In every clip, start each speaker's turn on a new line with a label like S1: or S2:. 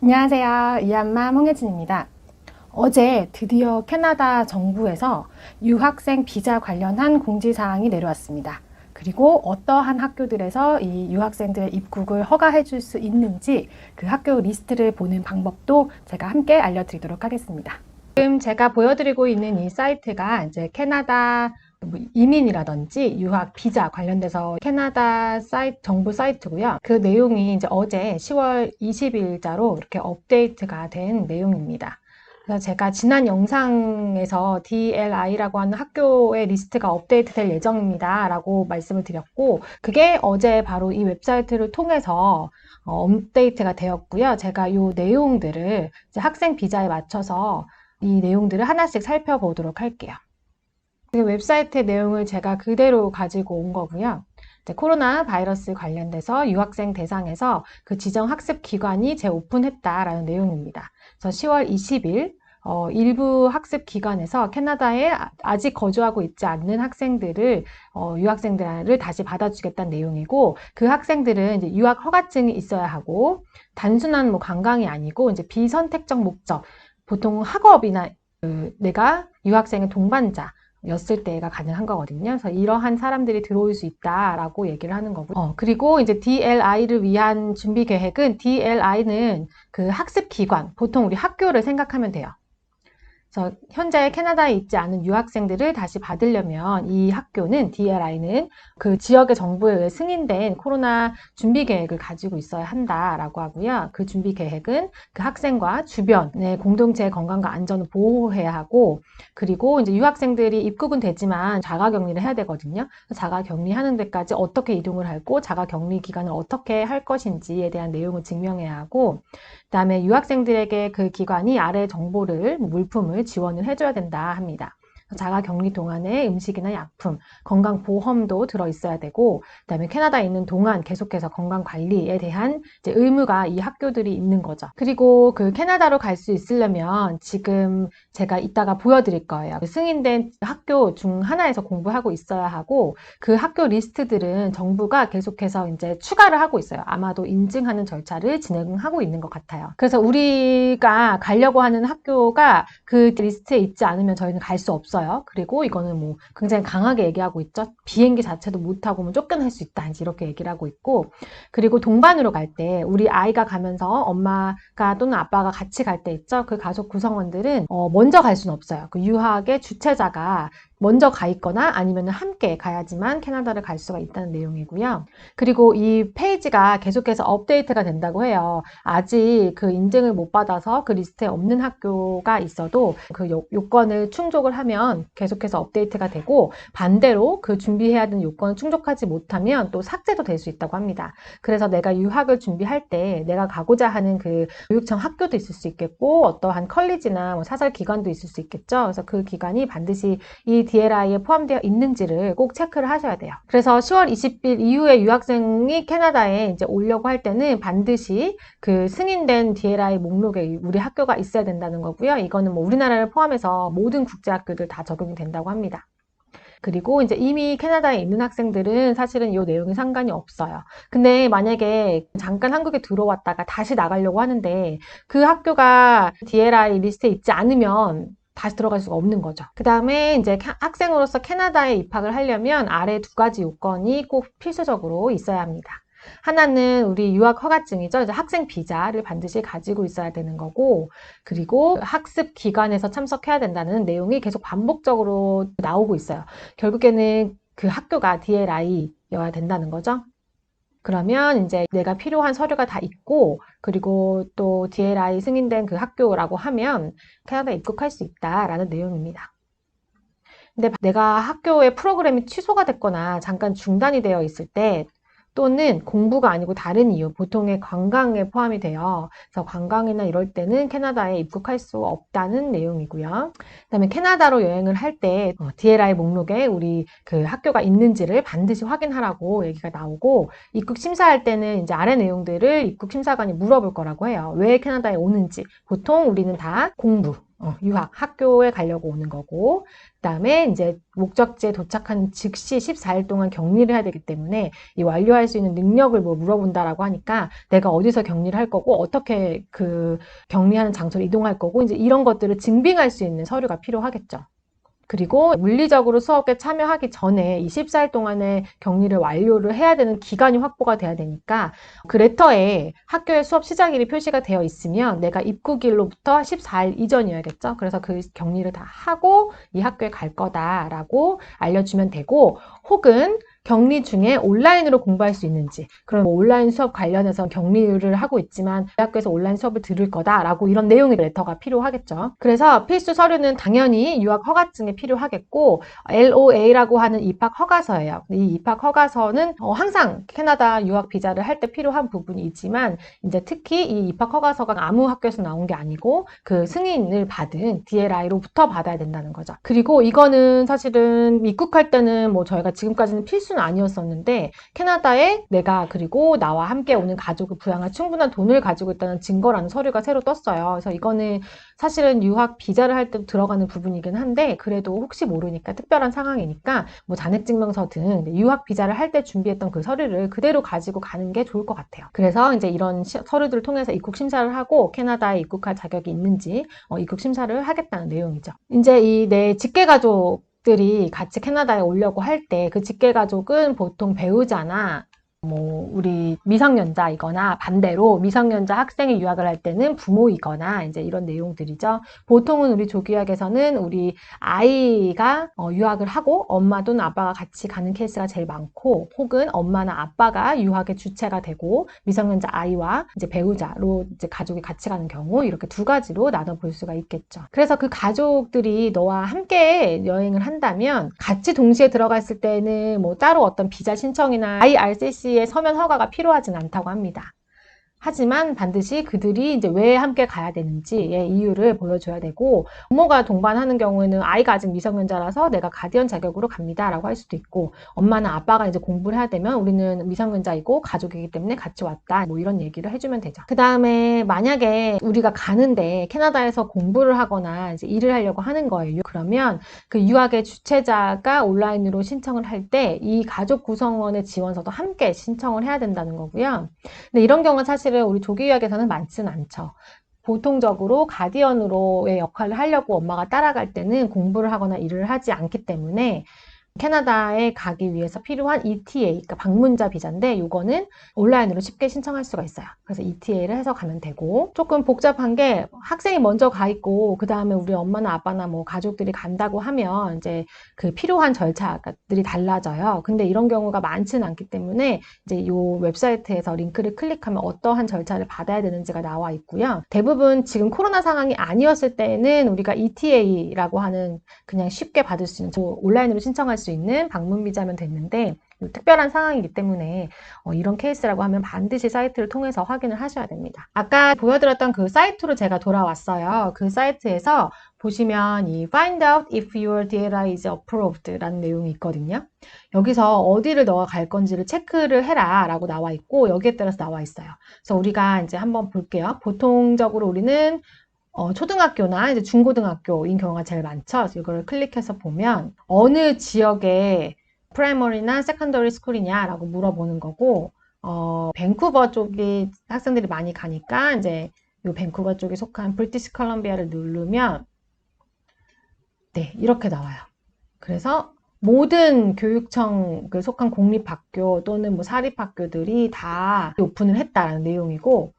S1: 안녕하세요. 이한맘 홍혜진입니다. 어제 드디어 캐나다 정부에서 유학생 비자 관련한 공지사항이 내려왔습니다. 그리고 어떠한 학교들에서 이 유학생들의 입국을 허가해 줄 수 있는지 그 학교 리스트를 보는 방법도 제가 함께 알려드리도록 하겠습니다. 지금 제가 보여드리고 있는 이 사이트가 이제 캐나다 뭐 이민이라든지 유학 비자 관련돼서 캐나다 사이트 정부 사이트고요. 그 내용이 이제 어제 10월 20일자로 이렇게 업데이트가 된 내용입니다. 그래서 제가 지난 영상에서 DLI라고 하는 학교의 리스트가 업데이트 될 예정입니다. 라고 말씀을 드렸고, 그게 어제 바로 이 웹사이트를 통해서 어, 업데이트가 되었고요. 제가 이 내용들을 학생 비자에 맞춰서 이 내용들을 하나씩 살펴보도록 할게요. 그 웹사이트의 내용을 제가 그대로 가지고 온 거고요. 코로나 바이러스 관련돼서 유학생 대상에서 그 지정 학습 기관이 재오픈했다라는 내용입니다. 그래서 10월 20일 어, 일부 학습 기관에서 캐나다에 아- 아직 거주하고 있지 않는 학생들을 어, 유학생들을 다시 받아주겠다는 내용이고 그 학생들은 이제 유학 허가증이 있어야 하고 단순한 뭐 관광이 아니고 이제 비선택적 목적 보통 학업이나 그 내가 유학생의 동반자 였을 때가 가능한 거거든요. 그래서 이러한 사람들이 들어올 수 있다라고 얘기를 하는 거고. 어, 그리고 이제 DLI를 위한 준비 계획은 DLI는 그 학습 기관, 보통 우리 학교를 생각하면 돼요. 그래서 현재 캐나다에 있지 않은 유학생들을 다시 받으려면 이 학교는 DLI는 그 지역의 정부에 의해 승인된 코로나 준비 계획을 가지고 있어야 한다라고 하고요. 그 준비 계획은 그 학생과 주변의 공동체의 건강과 안전을 보호해야 하고 그리고 이제 유학생들이 입국은 되지만 자가 격리를 해야 되거든요. 자가 격리하는 데까지 어떻게 이동을 하고 자가 격리 기간을 어떻게 할 것인지에 대한 내용을 증명해야 하고 그다음에 유학생들에게 그 기관이 아래 정보를 물품을 지원을 해줘야 된다 합니다. 자가 격리 동안에 음식이나 약품, 건강 보험도 들어 있어야 되고, 그다음에 캐나다에 있는 동안 계속해서 건강 관리에 대한 의무가 이 학교들이 있는 거죠. 그리고 그 캐나다로 갈 수 있으려면 지금 제가 이따가 보여드릴 거예요. 그 승인된 학교 중 하나에서 공부하고 있어야 하고, 그 학교 리스트들은 정부가 계속해서 이제 추가를 하고 있어요. 아마도 인증하는 절차를 진행하고 있는 것 같아요. 그래서 우리가 가려고 하는 학교가 그 리스트에 있지 않으면 저희는 갈 수 없어요. 그리고 이거는 뭐 굉장히 강하게 얘기하고 있죠. 비행기 자체도 못하고 뭐 쫓겨날 수 있다. 이렇게 얘기를 하고 있고, 그리고 동반으로 갈 때 우리 아이가 가면서 엄마가 또는 아빠가 같이 갈 때 있죠. 그 가족 구성원들은 어, 먼저 갈 수는 없어요. 그 유학의 주최자가 먼저 가 있거나 아니면 함께 가야지만 캐나다를 갈 수가 있다는 내용이고요. 그리고 이 페이지가 계속해서 업데이트가 된다고 해요. 아직 그 인증을 못 받아서 그 리스트에 없는 학교가 있어도 그 요, 요건을 충족을 하면 계속해서 업데이트가 되고 반대로 그 준비해야 되는 요건을 충족하지 못하면 또 삭제도 될 수 있다고 합니다. 그래서 내가 유학을 준비할 때 내가 가고자 하는 그 교육청 학교도 있을 수 있겠고 어떠한 컬리지나 뭐 사설 기관도 있을 수 있겠죠. 그래서 그 기관이 반드시 이 DLI에 포함되어 있는지를 꼭 체크를 하셔야 돼요. 그래서 10월 20일 이후에 유학생이 캐나다에 이제 오려고 할 때는 반드시 그 승인된 DLI 목록에 우리 학교가 있어야 된다는 거고요. 이거는 뭐 우리나라를 포함해서 모든 국제학교들 다 적용이 된다고 합니다. 그리고 이제 이미 캐나다에 있는 학생들은 사실은 이 내용이 상관이 없어요. 근데 만약에 잠깐 한국에 들어왔다가 다시 나가려고 하는데 그 학교가 DLI 리스트에 있지 않으면 다시 들어갈 수가 없는 거죠. 그 다음에 이제 캐- 학생으로서 캐나다에 입학을 하려면 아래 두 가지 요건이 꼭 필수적으로 있어야 합니다. 하나는 우리 유학 허가증이죠. 이제 학생 비자를 반드시 가지고 있어야 되는 거고, 그리고 학습 기관에서 참석해야 된다는 내용이 계속 반복적으로 나오고 있어요. 결국에는 그 학교가 DLI여야 된다는 거죠. 그러면 이제 내가 필요한 서류가 다 있고, 그리고 또 DLI 승인된 그 학교라고 하면 캐나다 입국할 수 있다라는 내용입니다. 근데 내가 학교의 프로그램이 취소가 됐거나 잠깐 중단이 되어 있을 때 또는 공부가 아니고 다른 이유, 보통의 관광에 포함이 돼요. 그래서 관광이나 이럴 때는 캐나다에 입국할 수 없다는 내용이고요. 그다음에 캐나다로 여행을 할 때 DLI 목록에 우리 그 학교가 있는지를 반드시 확인하라고 얘기가 나오고 입국 심사할 때는 이제 아래 내용들을 입국 심사관이 물어볼 거라고 해요. 왜 캐나다에 오는지. 보통 우리는 다 공부, 어, 유학, 학교에 가려고 오는 거고, 그 다음에 이제 목적지에 도착한 즉시 14일 동안 격리를 해야 되기 때문에 이 완료할 수 있는 능력을 뭐 물어본다라고 하니까 내가 어디서 격리를 할 거고, 어떻게 그 격리하는 장소로 이동할 거고, 이제 이런 것들을 증빙할 수 있는 서류가 필요하겠죠. 그리고 물리적으로 수업에 참여하기 전에 이 14일 동안의 격리를 완료를 해야 되는 기간이 확보가 돼야 되니까 그 레터에 학교의 수업 시작일이 표시가 되어 있으면 내가 입국일로부터 14일 이전이어야겠죠. 그래서 그 격리를 다 하고 이 학교에 갈 거다라고 알려주면 되고 혹은 격리 중에 온라인으로 공부할 수 있는지 그럼 뭐 온라인 수업 관련해서 격리를 하고 있지만 대학교에서 온라인 수업을 들을 거다라고 이런 내용의 레터가 필요하겠죠. 그래서 필수 서류는 당연히 유학 허가증이 필요하겠고 LOA라고 하는 입학 허가서예요. 이 입학 허가서는 어, 항상 캐나다 유학 비자를 할 때 필요한 부분이지만 이제 특히 이 입학 허가서가 아무 학교에서 나온 게 아니고 그 승인을 받은 DLI로부터 받아야 된다는 거죠. 그리고 이거는 사실은 입국할 때는 뭐 저희가 지금까지는 필수 는 아니었었는데 캐나다에 내가 그리고 나와 함께 오는 가족을 부양할 충분한 돈을 가지고 있다는 증거라는 서류가 새로 떴어요. 그래서 이거는 사실은 유학 비자를 할 때 들어가는 부분이긴 한데 그래도 혹시 모르니까 특별한 상황이니까 뭐 잔액증명서 등 유학 비자를 할 때 준비했던 그 서류를 그대로 가지고 가는 게 좋을 것 같아요. 그래서 이제 이런 시, 서류들을 통해서 입국 심사를 하고 캐나다에 입국할 자격이 있는지 어, 입국 심사를 하겠다는 내용이죠. 이제 이 내 직계 가족 들이 같이 캐나다에 오려고 할 때 그 직계 가족은 보통 배우자나 뭐 우리 미성년자이거나 반대로 미성년자 학생이 유학을 할 때는 부모이거나 이제 이런 내용들이죠. 보통은 우리 조기학에서는 우리 아이가 어, 유학을 하고 엄마 또는 아빠가 같이 가는 케이스가 제일 많고 혹은 엄마나 아빠가 유학의 주체가 되고 미성년자 아이와 이제 배우자로 이제 가족이 같이 가는 경우 이렇게 두 가지로 나눠 볼 수가 있겠죠. 그래서 그 가족들이 너와 함께 여행을 한다면 같이 동시에 들어갔을 때는 뭐 따로 어떤 비자 신청이나 IRCC 씨의 서면 허가가 필요하진 않다고 합니다. 하지만 반드시 그들이 이제 왜 함께 가야 되는지의 이유를 보여줘야 되고 부모가 동반하는 경우에는 아이가 아직 미성년자라서 내가 가디언 자격으로 갑니다라고 할 수도 있고 엄마나 아빠가 이제 공부를 해야 되면 우리는 미성년자이고 가족이기 때문에 같이 왔다 뭐 이런 얘기를 해주면 되죠. 그 다음에 만약에 우리가 가는데 캐나다에서 공부를 하거나 이제 일을 하려고 하는 거예요. 그러면 그 유학의 주최자가 온라인으로 신청을 할 때 이 가족 구성원의 지원서도 함께 신청을 해야 된다는 거고요. 근데 이런 경우는 사실 사실은 우리 조기유학에서는 많지는 않죠. 보통적으로 가디언으로의 역할을 하려고 엄마가 따라갈 때는 공부를 하거나 일을 하지 않기 때문에 캐나다에 가기 위해서 필요한 ETA, 그러니까 방문자 비자인데 이거는 온라인으로 쉽게 신청할 수가 있어요. 그래서 ETA를 해서 가면 되고 조금 복잡한 게 학생이 먼저 가 있고 그 다음에 우리 엄마나 아빠나 뭐 가족들이 간다고 하면 이제 그 필요한 절차들이 달라져요. 근데 이런 경우가 많지는 않기 때문에 이제 이 웹사이트에서 링크를 클릭하면 어떠한 절차를 받아야 되는지가 나와 있고요. 대부분 지금 코로나 상황이 아니었을 때는 우리가 ETA라고 하는 그냥 쉽게 받을 수 있는 온라인으로 신청할 수수 있는 방문 비자면 됐는데 특별한 상황이기 때문에 어, 이런 케이스라고 하면 반드시 사이트를 통해서 확인을 하셔야 됩니다. 아까 보여드렸던 그 사이트로 제가 돌아왔어요. 그 사이트에서 보시면 이 find out if your DLI is approved 라는 내용이 있거든요. 여기서 어디를 너가 갈 건지를 체크를 해라 라고 나와 있고 여기에 따라서 나와 있어요. 그래서 우리가 이제 한번 볼게요. 보통적으로 우리는 어, 초등학교나 이제 중고등학교인 경우가 제일 많죠. 이걸 클릭해서 보면 어느 지역에 프라이머리나 세컨더리 스쿨이냐라고 물어보는 거고 어, 밴쿠버 쪽이 학생들이 많이 가니까 이제 이 밴쿠버 쪽에 속한 브리티시 컬럼비아를 누르면 네 이렇게 나와요. 그래서 모든 교육청 그 속한 공립학교 또는 뭐 사립학교들이 다 오픈을 했다라는 내용이고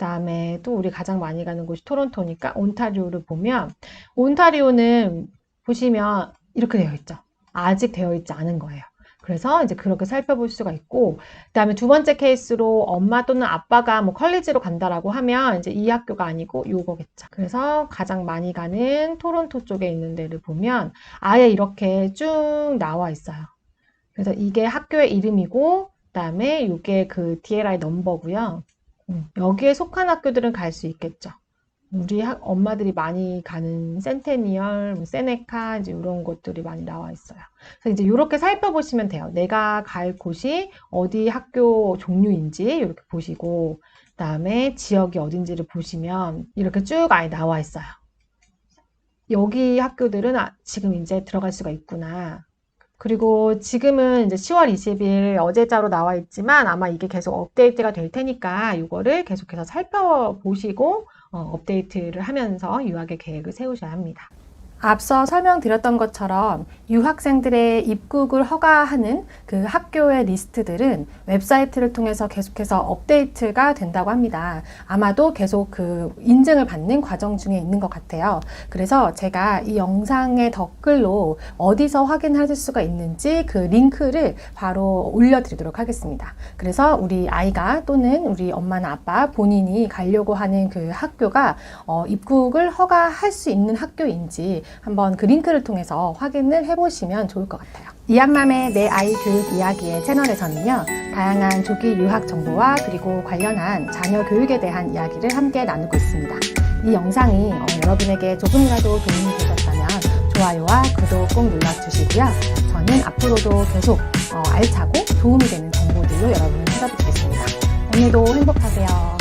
S1: 다음에 또 우리 가장 많이 가는 곳이 토론토니까 온타리오를 보면 온타리오는 보시면 이렇게 되어 있죠. 아직 되어 있지 않은 거예요. 그래서 이제 그렇게 살펴볼 수가 있고 그다음에 두 번째 케이스로 엄마 또는 아빠가 뭐 컬리지로 간다라고 하면 이제 이 학교가 아니고 요거겠죠. 그래서 가장 많이 가는 토론토 쪽에 있는 데를 보면 아예 이렇게 쭉 나와 있어요. 그래서 이게 학교의 이름이고 그다음에 이게 그 DLI 넘버고요. 음, 여기에 속한 학교들은 갈 수 있겠죠. 우리 학, 엄마들이 많이 가는 센테니얼, 뭐 세네카 이제 이런 곳들이 많이 나와 있어요. 그래서 이제 이렇게 살펴보시면 돼요. 내가 갈 곳이 어디 학교 종류인지 이렇게 보시고 그다음에 지역이 어딘지를 보시면 이렇게 쭉 아예 나와 있어요. 여기 학교들은 아- 지금 이제 들어갈 수가 있구나. 그리고 지금은 이제 10월 20일 어제자로 나와 있지만 아마 이게 계속 업데이트가 될 테니까 이거를 계속해서 살펴보시고 어, 업데이트를 하면서 유학의 계획을 세우셔야 합니다. 앞서 설명드렸던 것처럼 유학생들의 입국을 허가하는 그 학교의 리스트들은 웹사이트를 통해서 계속해서 업데이트가 된다고 합니다. 아마도 계속 그 인증을 받는 과정 중에 있는 것 같아요. 그래서 제가 이 영상의 댓글로 어디서 확인하실 수가 있는지 그 링크를 바로 올려드리도록 하겠습니다. 그래서 우리 아이가 또는 우리 엄마나 아빠 본인이 가려고 하는 그 학교가 어, 입국을 허가할 수 있는 학교인지 한번 그 링크를 통해서 확인을 해보시면 좋을 것 같아요. 이한맘의 내 아이 교육 이야기의 채널에서는요, 다양한 조기 유학 정보와 그리고 관련한 자녀 교육에 대한 이야기를 함께 나누고 있습니다. 이 영상이 어, 여러분에게 조금이라도 도움이 되셨다면 좋아요와 구독 꼭 눌러주시고요. 저는 앞으로도 계속 어, 알차고 도움이 되는 정보들로 여러분을 찾아뵙겠습니다. 오늘도 행복하세요.